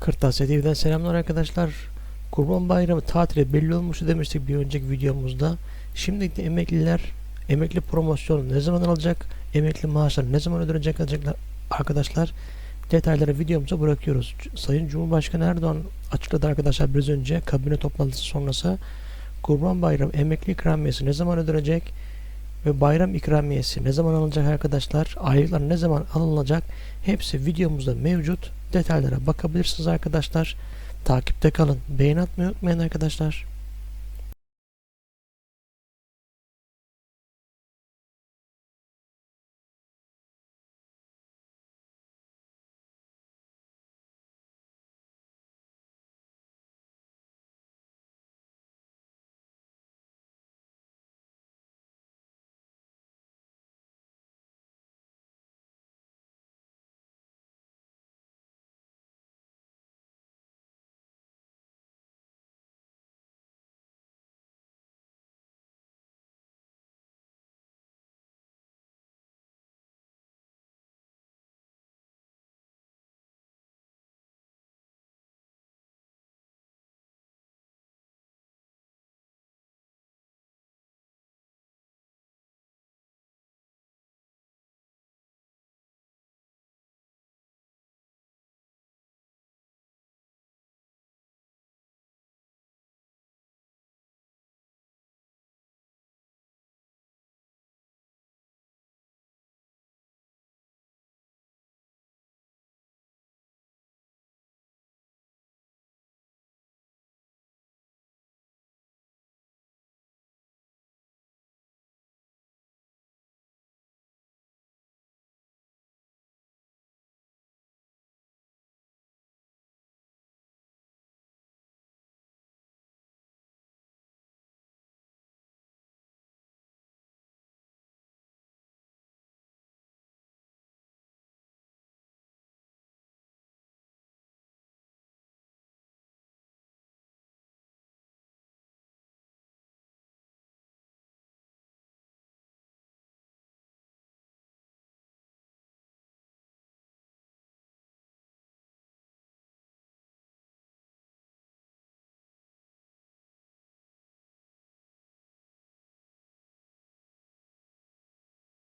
Kırtasiye TV'den selamlar arkadaşlar. Kurban Bayramı tatili belli olmuştu demiştik bir önceki videomuzda. Şimdi de emekliler emekli promosyonu ne zaman alacak? Emekli maaşları ne zaman ödenecek alacaklar arkadaşlar? Detayları videomuza bırakıyoruz. Sayın Cumhurbaşkanı Erdoğan açıkladı arkadaşlar biraz önce kabine toplantısı sonrası. Kurban Bayramı emekli ikramiyesi ne zaman ödenecek? Ve bayram ikramiyesi ne zaman alınacak arkadaşlar? Aylıklar ne zaman alınacak? Hepsi videomuzda mevcut. Detaylara bakabilirsiniz arkadaşlar. Takipte kalın. Beğeni atmayı unutmayın arkadaşlar.